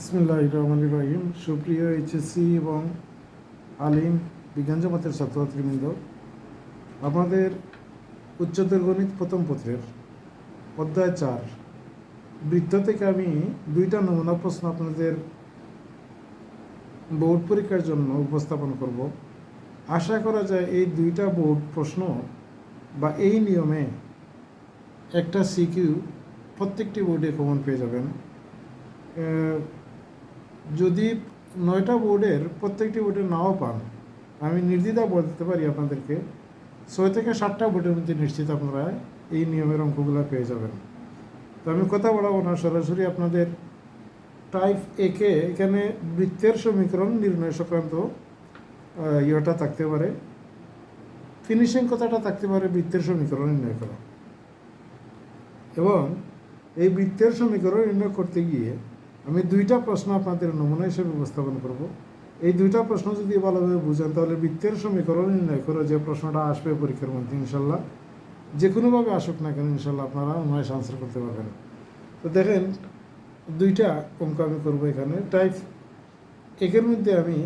ইসমিল্লাহ রহমান রহিম। সুপ্রিয় এইচএসসি এবং আলিম বিজ্ঞান জমাতের ছাত্রছাত্রীবৃন্দ, আপনাদের উচ্চতর গণিত প্রথম পত্রের অধ্যায় চার বৃত্ত থেকে আমি দুইটা নমুনা প্রশ্ন আপনাদের বোর্ড পরীক্ষার জন্য উপস্থাপন করব। আশা করা যায় এই দুইটা বোর্ড প্রশ্ন বা এই নিয়মে একটা সিকিউ প্রত্যেকটি বোর্ডে কমন পেয়ে যাবেন। যদি নয়টা বোর্ডের প্রত্যেকটি বোর্ডে নাও পান, আমি নির্দ্বিধা বলতে পারি আপনাদেরকে, ছয় থেকে সাতটা বোর্ডের মধ্যে নিশ্চিত আপনারা এই নিয়মের অঙ্কগুলো পেয়ে যাবেন। তো আমি কথা বলাবো না, সরাসরি আপনাদের টাইপ একে এখানে বৃত্তের সমীকরণ নির্ণয় সংক্রান্ত ইয়েটা থাকতে পারে ফিনিশিং কথাটা থাকতে পারে বৃত্তের সমীকরণ নির্ণয় করা। এবং এই বৃত্তের সমীকরণ নির্ণয় করতে গিয়ে আমি দুইটা প্রশ্ন আপনাদের নমুনা হিসেবে উপস্থাপন করব। এই দুইটা প্রশ্ন যদি ভালোভাবে বুঝেন, তাহলে বৃত্তের সমীকরণ নির্ণয় করে যে প্রশ্নটা আসবে পরীক্ষার মধ্যে, ইনশাল্লাহ। যে কোনোভাবে আসুক না কেন, ইনশাল্লাহ আপনারা নয় আনসার করতে পারবেন। তো দেখেন, দুইটা অঙ্ক আমি করব এখানে। টাইপ একের মধ্যে আমি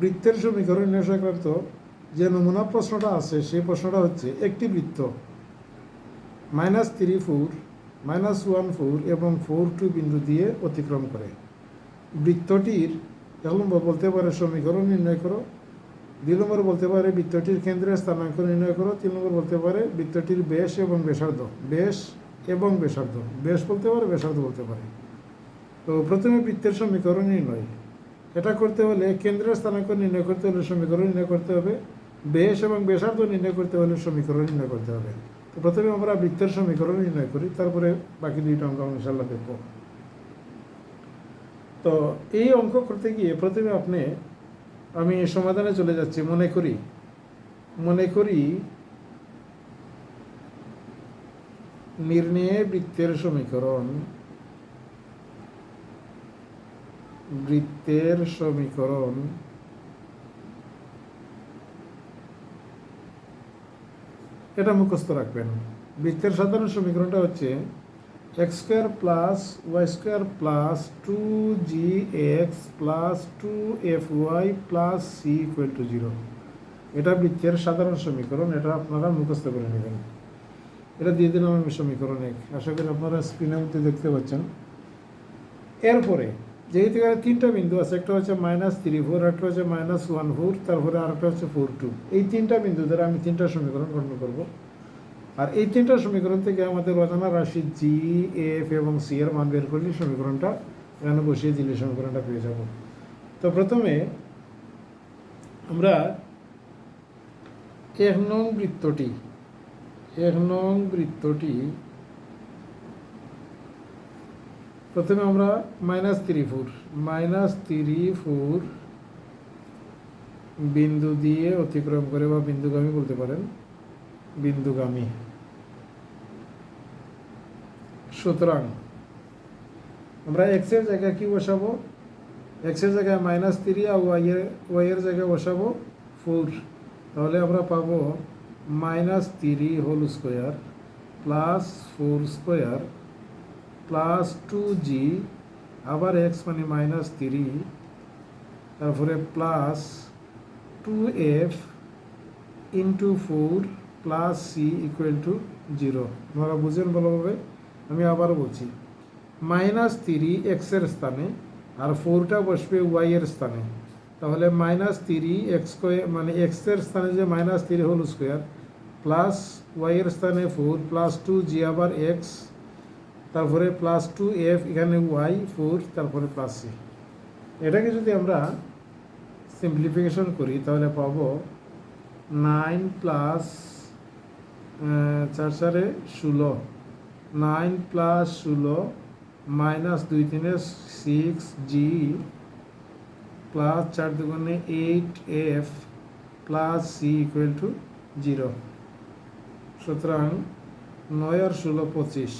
বৃত্তের সমীকরণ নির্ণয় সংক্রান্ত যে নমুনা প্রশ্নটা আছে, সেই প্রশ্নটা হচ্ছে একটি বৃত্ত। Minus three four minus one four এবং ফোর টু বিন্দু দিয়ে অতিক্রম করে। বৃত্তটির এক বলতে পারে সমীকরণ নির্ণয় করো। দুই নম্বর বলতে পারে বৃত্তটির কেন্দ্রের স্থানাঙ্ক নির্ণয় করো। তিন নম্বর বলতে পারে বৃত্তটির বেশ এবং বেসার্ধ বেশ এবং বেসার্ধ বেশ বলতে পারে বেসার্ধ বলতে পারে। তো প্রথমে বৃত্তের সমীকরণ নির্ণয়। এটা করতে হলে কেন্দ্রের স্থানাঙ্ক নির্ণয় করতে হলে সমীকরণ নির্ণয় করতে হবে। বেশ এবং বেসার্ধ নির্ণয় করতে হলে সমীকরণ নির্ণয় করতে হবে। প্রথমে আমরা বৃত্তের সমীকরণ নির্ণয় করি, তারপরে বাকি দুইটা অঙ্ক আমরা ইনশাল্লাহ দেখব। তো এই অঙ্ক করতে গিয়ে প্রথমে আপনি, আমি সমাধানে চলে যাচ্ছি, মনে করি মনে করি নির্ণয়ে বৃত্তের সমীকরণ বৃত্তের সমীকরণ এটা মুখস্থ রাখবেন। বৃত্তের সাধারণ সমীকরণটা হচ্ছে x square plus y square plus two g x plus two f y plus c equal to zero এটা বৃত্তের সাধারণ সমীকরণ, এটা আপনারা মুখস্থ করে নেবেন। এটা দিয়ে দিলাম আমি সমীকরণ এক। আশা করি আপনারা স্ক্রিনের মধ্যে দেখতে পাচ্ছেন। এরপরে যেহেতু এখানে তিনটা বিন্দু আছে, একটা হচ্ছে মাইনাস থ্রি ফোর একটা হচ্ছে মাইনাস ওয়ান ফোর তারপরে আরেকটা হচ্ছে ফোর টু এই তিনটা বিন্দু দ্বারা আমি তিনটা সমীকরণ গঠন করব। আর এই তিনটা সমীকরণ থেকে আমাদের অজানা রাশি জি এফ এবং সি এর মান বের করলে সমীকরণটা এখানে বসিয়ে দিলে সমীকরণটা পেয়ে যাব। তো প্রথমে আমরা এক নং বৃত্তটি, এক নং বৃত্তটি প্রথমে আমরা minus three four minus three four বিন্দু দিয়ে অতিক্রম করে বা বিন্দুগামী বলতে পারেন, বিন্দুগামী। সুতরাং আমরা এক্সের জায়গায় কি বসাবো? এক্সের জায়গায় মাইনাস থ্রি আর ওয়াইয়ের ওয়াইয়ের জায়গায় বসাবো ফোর তাহলে আমরা পাবো minus three whole square plus four square plus two g আবার এক্স মানে মাইনাস থ্রি তারপরে plus two f into four plus c equal to zero আপনারা বুঝেন ভালোভাবে? আমি আবার বলছি মাইনাস থ্রি এক্সের স্থানে আর ফোরটা বসবে ওয়াইয়ের স্থানে। তাহলে মাইনাস থ্রি এক্স মানে এক্সের স্থানে যে minus three whole square plus ওয়াইয়ের স্থানে ফোর প্লাস টু জি আবার এক্স তারপরে প্লাস টু এফ এখানে ওয়াই ফোর তারপরে প্লাস সি এটাকে যদি আমরা সিম্পলিফিকেশন করি, তাহলে পাবো নাইন প্লাস চার চারে ষোলো। নাইন প্লাস ষোলো মাইনাস দুই তিনে সিক্স জি প্লাস চার দুগুণে eight f plus c equal to zero সুতরাং নয় আর ষোলো পঁচিশ।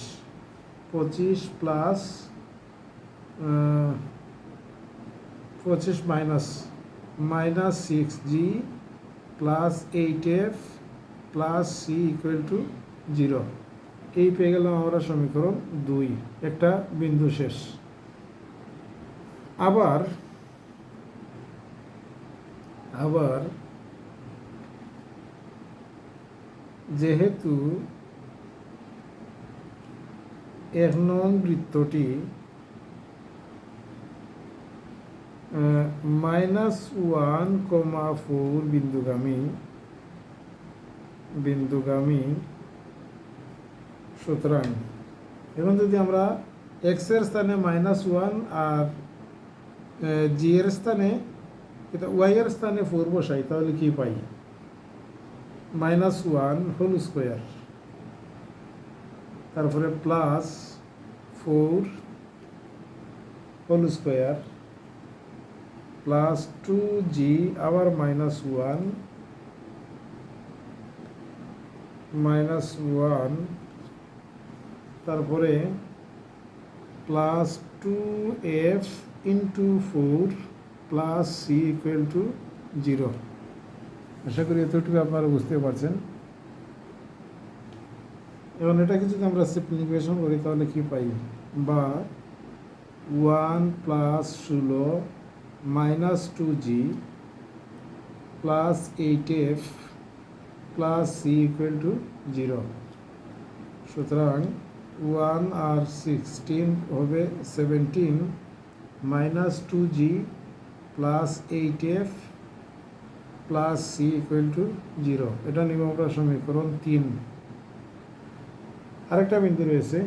পঁচিশ প্লাস পঁচিশ minus minus six g plus eight f plus c equal to zero এই পেয়ে গেলাম আমরা সমীকরণ দুই, একটা বিন্দু শেষ। আবার আবার যেহেতু এক নং বৃত্তটি মাইনাস ওয়ান কমা ফোর বিন্দুগামী বিন্দুগামী সুতরাং। এখন যদি আমরা এক্সের স্থানে মাইনাস ওয়ান আর জি এর স্থানে, এটা ওয়াই এর স্থানে ফোর বসাই, তাহলে কি পাই? মাইনাস ওয়ান হোল স্কোয়ার তারপরে plus four whole square plus two g আবার মাইনাস ওয়ান মাইনাস ওয়ান তারপরে plus two f into four plus c equal to zero আশা করি এতটুকু আপনারা বুঝতে পারছেন। এবং এটাকে যদি আমরা সিম্পলিফিকেশন করি, তাহলে কি পাই? বা ওয়ান প্লাস ষোলো minus two g plus eight f plus c equal to zero সুতরাং ওয়ান আর সিক্সটিন হবে seventeen minus two g plus eight f plus c equal to zero এটা নিব আমরা সমীকরণ তিন। আরেকটা বিন্দু রয়েছে।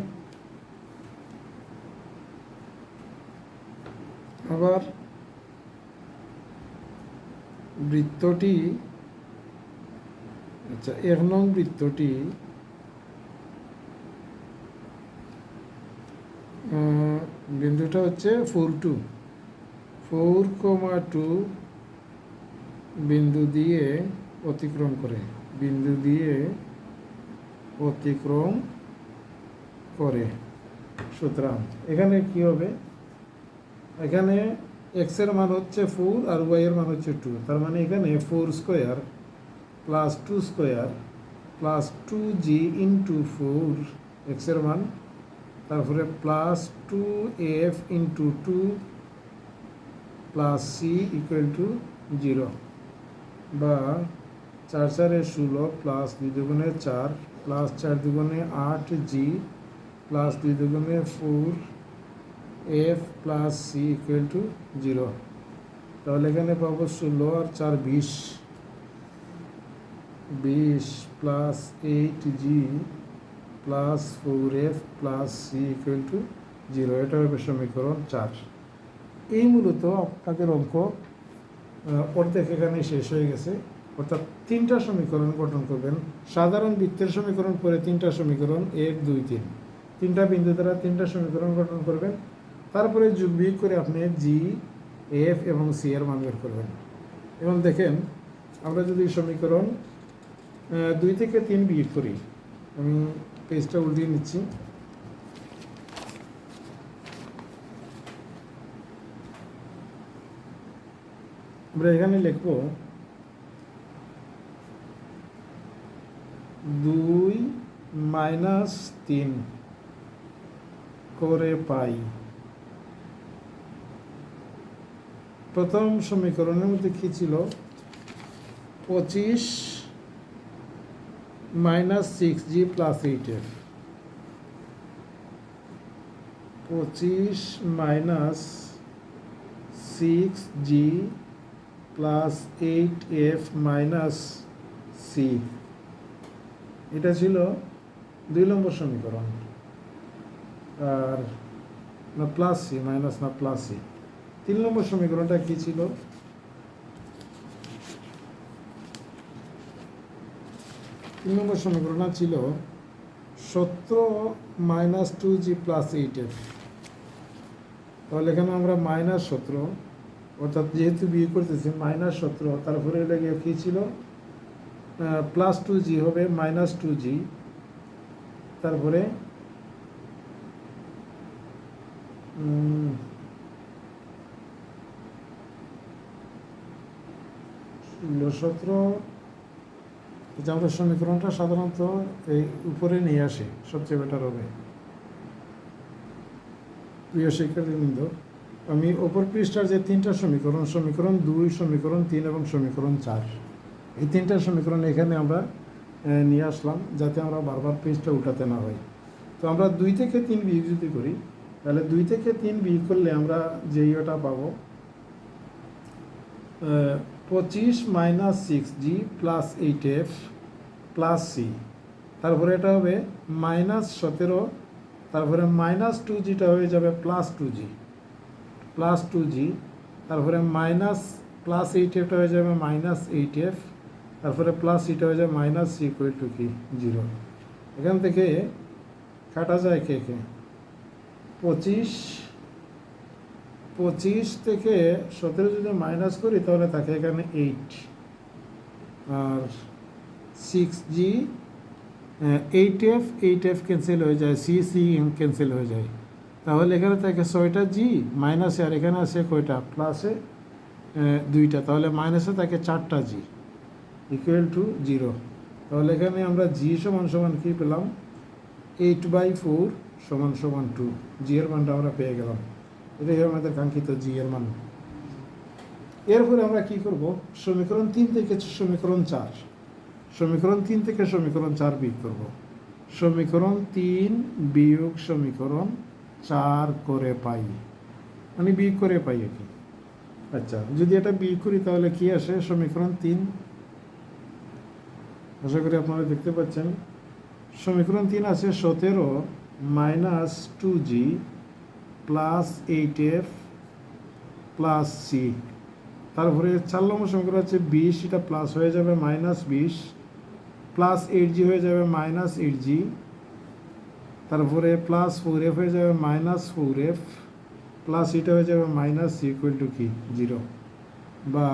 আবার বৃত্তটি আচ্ছা এক নং বৃত্তটি বিন্দুটা হচ্ছে four two four comma two বিন্দু দিয়ে অতিক্রম করে। বিন্দু দিয়ে অতিক্রম করে সুতরাং এখানে কি হবে? এখানে এক্সের মান হচ্ছে ফোর আর ওয়াই এর মান হচ্ছে টু তার মানে এখানে four square plus two square plus two g into four এক্সের মান। তারপরে plus two f into two plus c equal to zero বা চার চারে ষোলো প্লাস দুই দুগুণে চার প্লাস চার দুগুণে আট জি প্লাস দুই দুগুণে four f plus c equal to zero তাহলে এখানে পাবো ষোলো আর চার বিশ। বিশ plus eight g plus four f plus c equal to zero এটা হবে সমীকরণ চার। এই মূলত আপনাদের অঙ্ক অর্ধেক এখানে শেষ হয়ে গেছে। অর্থাৎ তিনটা সমীকরণ গঠন করবেন। সাধারণ বৃত্তের সমীকরণ পরে তিনটা সমীকরণ, এক, দুই, তিন। তিনটা বিন্দু দ্বারা তিনটা সমীকরণ গঠন করবেন। তারপরে যোগ বিয়োগ করে আপনি জি এফ এবং সি এর মান বের করবেন। এবং দেখেন, আমরা যদি সমীকরণ দুই থেকে তিন বিয়োগ করি, আমি পেজটা উল্টিয়ে নিচ্ছি। আমরা এখানে লিখব দুই মাইনাস তিন। করে পাই। প্রথম সমীকরণের মধ্যে কি ছিল? পঁচিশ minus six g plus eight f পঁচিশ minus six g plus eight f minus c এটা ছিল দুই নম্বর সমীকরণ। আর না প্লাস সি মাইনাস না প্লাস সি তিন নম্বর সমীকরণটা কি ছিল? তিন নম্বর সমীকরণটা ছিল সতেরো minus two g plus eight f তাহলে এখানে আমরা মাইনাস সতেরো, অর্থাৎ যেহেতু বিয়ে করতেছি মাইনাস সতেরো, তারপরে এটা গিয়ে কী ছিল? প্লাস টু জি হবে মাইনাস টু জি তারপরে ষোলো সতেরো যে আমরা সমীকরণটা সাধারণত এই উপরে নিয়ে আসে, সবচেয়ে বেটার হবে। প্রিয় শিক্ষার্থীবৃন্দ, আমি ওপর পৃষ্ঠার যে তিনটা সমীকরণ সমীকরণ দুই, সমীকরণ তিন এবং সমীকরণ চার, এই তিনটা সমীকরণ এখানে আমরা নিয়ে আসলাম যাতে আমরা বারবার পৃষ্ঠা উঠাতে না হয়। তো আমরা দুই থেকে তিন বিয়োগ যদি করি। তাহলে দুই থেকে তিন বিয়োগ করলে আমরা যে ইয়েটা পাবো পঁচিশ minus six g plus eight f plus c তারপরে এটা হবে মাইনাস সতেরো, তারপরে মাইনাস টু জিটা হয়ে যাবে plus two g plus two g তারপরে মাইনাস প্লাস এইট এফটা হয়ে যাবে মাইনাস এইট এফ তারপরে প্লাস এটা হয়ে যাবে মাইনাস সি ইকুয়াল টু কি? জিরো এখান থেকে কাটা যায় কে কে? পঁচিশ পঁচিশ থেকে সতেরো যদি মাইনাস করি, তাহলে থাকে এখানে এইট আর six g eight f eight f cancel হয়ে যায় সি সি ক্যান্সেল হয়ে যায়। তাহলে এখানে থাকে ছয়টা জি মাইনাসে আর এখানে আছে কয়টা? প্লাসে দুইটা। তাহলে মাইনাসে থাকে চারটা জি ইকুয়াল টু জিরো তাহলে এখানে আমরা জি সমান সমান কী পেলাম? এইট বাই ফোর সমান সমান টু জি এর মানটা আমরা পেয়ে গেলাম। এটাই হলো আমাদের কাঙ্ক্ষিত জি এর মান। এরপরে আমরা কি করব? সমীকরণ তিন থেকে সমীকরণ চার। সমীকরণ তিন থেকে সমীকরণ চার বিয়োগ করব। সমীকরণ তিন বিয়োগ সমীকরণ চার করে পাই। মানে বিয়োগ করে পাই আর কি। আচ্ছা যদি এটা বিয়োগ করি তাহলে কি আসে? সমীকরণ তিন। আশা করি আপনারা দেখতে পাচ্ছেন। সমীকরণ তিন আছে সতেরো। Minus two g plus eight f plus c. তারপরে চার নম্বর সমীকরণ হচ্ছে বিশ, এটা প্লাস হয়ে যাবে মাইনাস বিশ, প্লাস এইট জি হয়ে যাবে মাইনাস এইট জি, তারপরে প্লাস ফোর এফ হয়ে যাবে মাইনাস ফোর এফ, প্লাস এটা হয়ে যাবে মাইনাস সি ইকুয়াল টু কি? জিরো। বা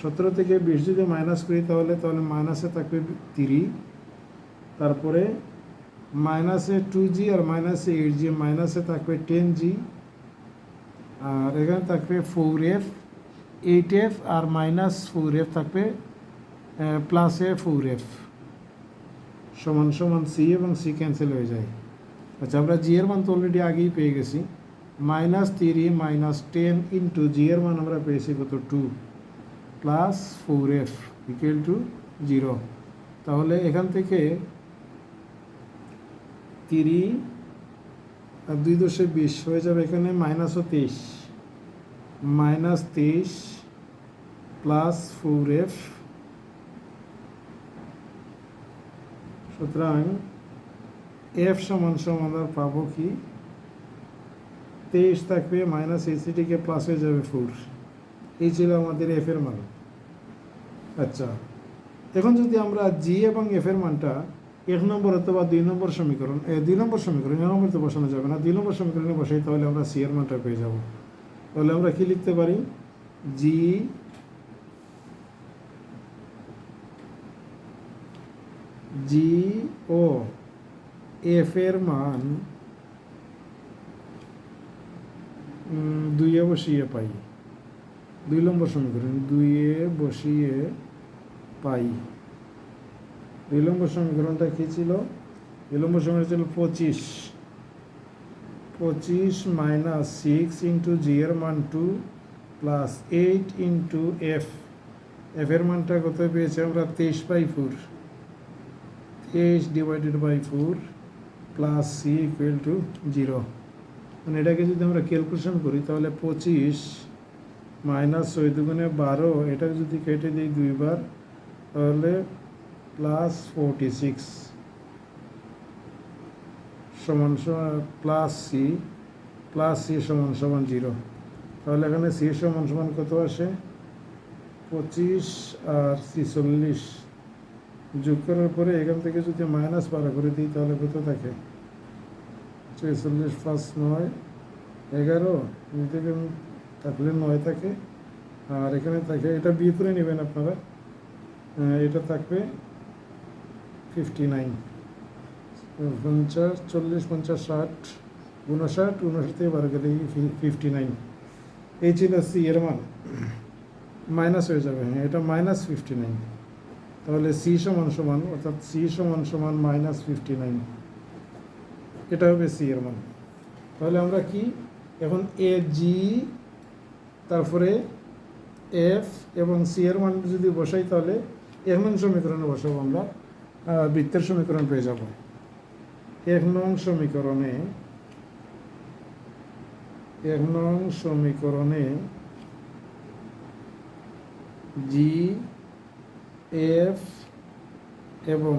সতেরো থেকে বিশ যদি মাইনাস করি তাহলে তাহলে মাইনাসে থাকবে তিরি তারপরে মাইনাসে টু জি আর মাইনাসে এইট জি মাইনাসে থাকবে টেন জি আর এখানে থাকবে ফোর এফ এইট এফ আর মাইনাস ফোর এফ থাকবে প্লাসে ফোর এফ সমান সমান সি এবং সি ক্যান্সেল হয়ে যায়। আচ্ছা আমরা জি এর মান তো অলরেডি আগেই পেয়ে গেছি। Minus three minus ten into g এর মান আমরা পেয়েছি কত two plus four f equal to zero তাহলে এখান থেকে তিরি। আর দুই দশে বিশ, হয়ে যাবে এখানে মাইনাসও তেইশ মাইনাস তেইশ প্লাস ফোর এফ সুতরাং এফ সমান সমান আমরা পাবো কি? তেইশ থাকবে মাইনাস এসিটিকে প্লাস হয়ে যাবে ফোর এই ছিল আমাদের এফ এর মান। আচ্ছা এখন যদি আমরা জি এবং এফ এর মানটা এক নম্বর অথবা দুই নম্বর সমীকরণ দুই নম্বর সমীকরণ এক নম্বর তো বসানো যাবে না। দুই নম্বর সমীকরণে বসাই তাহলে আমরা সি এর মানটা পেয়ে যাব। তাহলে আমরা কি লিখতে পারি? জি জি ও এফ এর মান দুইয়ে বসিয়ে পাই। দুই নম্বর সমীকরণ, দুইয়ে বসিয়ে পাই। নম্বর সমীকরণটা কী ছিল? নম্বর সমীকরণ ছিল পঁচিশ। পঁচিশ মাইনাস সিক্স ইন্টু জি এর মান two plus eight into f f এর মানটা কত পেয়েছি আমরা? তেইশ বাই ফোর তেইশ divided by four plus c equal to zero মানে এটাকে যদি আমরা ক্যালকুলেশন করি, তাহলে পঁচিশ মাইনাস ছয় দুগুণে বারো, এটাকে যদি কেটে দিই দুইবার, তাহলে প্লাস ফোরটি সিক্স সমান সমান প্লাস সি প্লাস সি সমান সমান জিরো তাহলে এখানে সি সমান সমান কত আসে? পঁচিশ আর ছিচল্লিশ যোগ করার পরে এখান থেকে যদি মাইনাস বারো করে দিই, তাহলে কত থাকে? ছেচল্লিশ পাঁচ নয়, এগারো। থেকে থাকলে নয় থাকে। আর এখানে থাকে, এটা বিয়ে করে নেবেন আপনারা। এটা থাকবে ফিফটি নাইন পঞ্চাশ চল্লিশ, পঞ্চাশ, ষাট উনষাট উনষাট থেকে বারো গেলে ফিফটি নাইন এই ছিল সি এর মান। মাইনাস হয়ে যাবে হ্যাঁ এটা মাইনাস ফিফটি নাইন তাহলে সি সমান সমান, অর্থাৎ সি সমান সমান মাইনাস ফিফটি নাইন এটা হবে সি এর মান। তাহলে আমরা কি? এখন এ, জি, তারপরে এফ এবং সি এর মান যদি বসাই তাহলে এক নং সমীকরণে বসাবো আমরা। বৃত্তের সমীকরণ পেয়ে যাব। এক নং সমীকরণে, এক নং সমীকরণে জি এফ এবং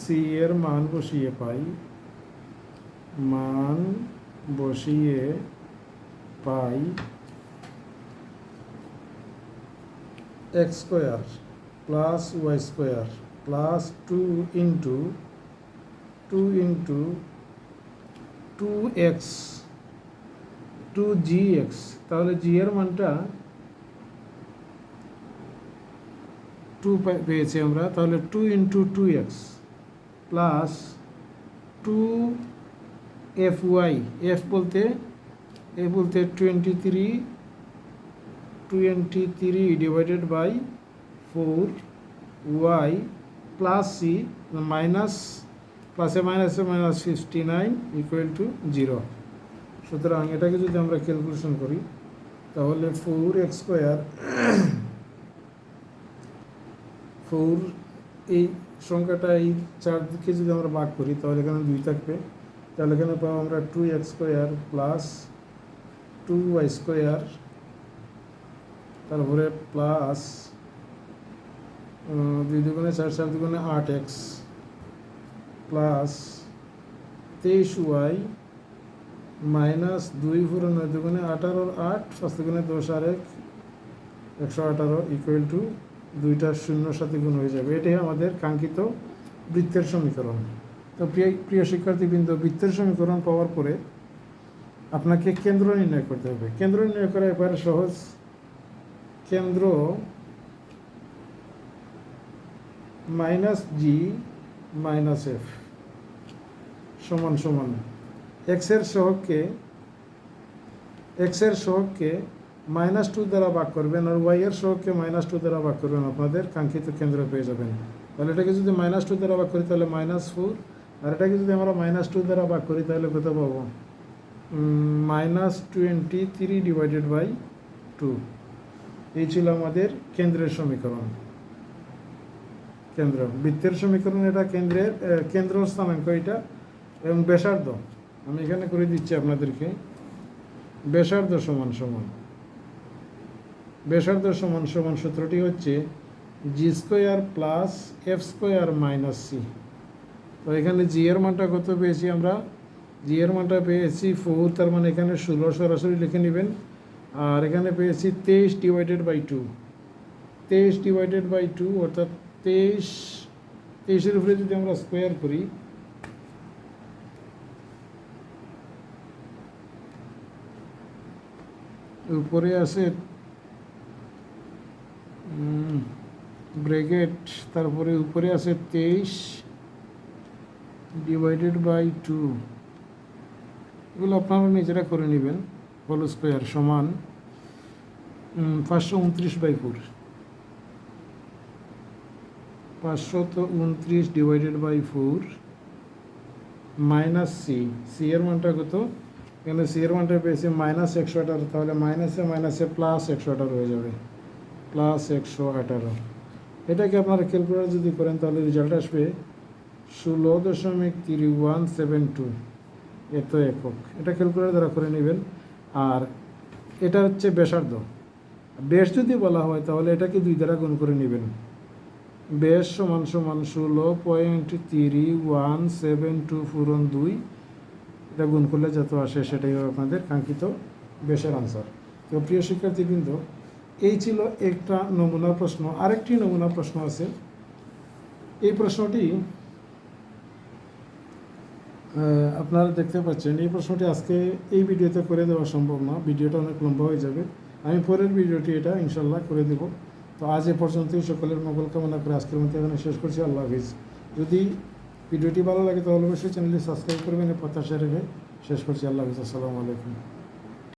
সি এর মান বসিয়ে পাই, মান বসিয়ে পাই x square plus y square plus two into two into two x two g x তাহলে জি এর মানটা টু পেয়েছি আমরা। তাহলে two into two x plus two f y f বলতে এ বলতে twenty three twenty three divided by four y plus c minus প্লাসে মাইনাসে minus fifty nine equal to zero সুতরাং এটাকে যদি আমরা ক্যালকুলেশন করি, তাহলে ফোর এক্স স্কোয়ার ফোর এই সংখ্যাটা এই চার দিকে যদি আমরা ভাগ করি, তাহলে এখানে দুই থাকবে। তাহলে এখানে পাবো আমরা two x square plus two y square তারপরে প্লাস দুই দুগুণে চার চার দুগুণে আট এক্স প্লাস তেইশ ওয়াই মাইনাস দুই ফুরো নয় দুগুণে আঠারোর আট, পাঁচ দুগুণে দশ আর এক, একশো আঠারো ইকুয়াল টু দুইটা শূন্যর সাথে গুণ হয়ে যাবে। এটাই আমাদের কাঙ্ক্ষিত বৃত্তের সমীকরণ। তো প্রিয় প্রিয় শিক্ষার্থীবৃন্দ, বৃত্তের সমীকরণ পাওয়ার পরে আপনাকে কেন্দ্র নির্ণয় করতে হবে। কেন্দ্র নির্ণয় করা একেবারে সহজ কেন্দ্র মাইনাস জি মাইনাস এফ সমান সমান এক্সের সহগকে এক্সের সহগকে মাইনাস টু দ্বারা ভাগ করবেন আর ওয়াই এর সহগকে মাইনাস টু দ্বারা ভাগ করবেন, আপনাদের কাঙ্ক্ষিত কেন্দ্র পেয়ে যাবেন। তাহলে এটাকে যদি মাইনাস টু দ্বারা ভাগ করি তাহলে মাইনাস ফোর আর এটাকে যদি আমরা মাইনাস টু দ্বারা ভাগ করি তাহলে কত পাবো? Minus twenty three divided by two এই ছিল আমাদের কেন্দ্রের সমীকরণ। কেন্দ্র। বৃত্তের সমীকরণ এটা কেন্দ্রের কেন্দ্র স্থানাঙ্ক এটা এবং ব্যাসার্ধ। আমি এখানে করে দিচ্ছি আপনাদেরকে। ব্যাসার্ধ সমান সমান। ব্যাসার্ধ সমান সমান সূত্রটি হচ্ছে g square plus f square minus c. তো এখানে জি এর মানটা কত পেয়েছি আমরা? জি এর মানটা পেয়েছি ফোর, তার মানে এখানে ষোলো সরাসরি লিখে নেবেন। আর এখানে পেয়েছি তেইশ ডিভাইডেড বাই টু তেইশ ডিভাইডেড বাই টু অর্থাৎ তেইশ, তেইশের উপরে যদি আমরা স্কোয়ার করি, উপরে আছে ব্রেকেট তারপরে উপরে আছে তেইশ ডিভাইডেড বাই টু এগুলো আপনারা নিজেরা করে নেবেন হোল স্কোয়ার সমান পাঁচশো উনত্রিশ বাই ফোর পাঁচশত উনত্রিশ divided by four minus c c এর মানটা কত? এখানে সি এর মানটা পেয়েছি মাইনাস একশো আঠারো, তাহলে মাইনাসে মাইনাসে প্লাস একশো আঠারো হয়ে যাবে। প্লাস একশো আঠারো। এটাকে আপনারা ক্যালকুলেটার যদি করেন, তাহলে রেজাল্ট আসবে ষোলো দশমিক থ্রি ওয়ান সেভেন টু। এত একক। এটা ক্যালকুলেটার দ্বারা করে নেবেন। আর এটা হচ্ছে ব্যাসার্ধ। বেশ যদি বলা হয়, তাহলে এটাকে দুই দ্বারা গুণ করে নেবেন। বেশ সমান সমান ষোলো point three one seven two ফুরন দুই। এটা গুণ করলে যত আসে সেটাই আপনাদের কাঙ্ক্ষিত বেশের আনসার তো প্রিয় শিক্ষার্থীবৃন্দ, এই ছিল একটা নমুনা প্রশ্ন। আরেকটি নমুনা প্রশ্ন আছে। এই প্রশ্নটি আপনারা দেখতে পাচ্ছেন, এই প্রশ্নটি আজকে এই ভিডিওতে করে দেওয়া সম্ভব না। ভিডিওটা অনেক লম্বা হয়ে যাবে। আমি পরের ভিডিওটি এটা ইনশাল্লাহ করে দেব। তো আজ এ পর্যন্তই, সকলের মঙ্গল কামনা করে আজকের মধ্যে এখানে শেষ করছি। আল্লাহ হাফিজ। যদি ভিডিওটি ভালো লাগে তাহলে অবশ্যই চ্যানেলটি সাবস্ক্রাইব করবেন প্রত্যাশা রেখে শেষ করছি। আল্লাহ হাফিজ। আসসালামু আলাইকুম।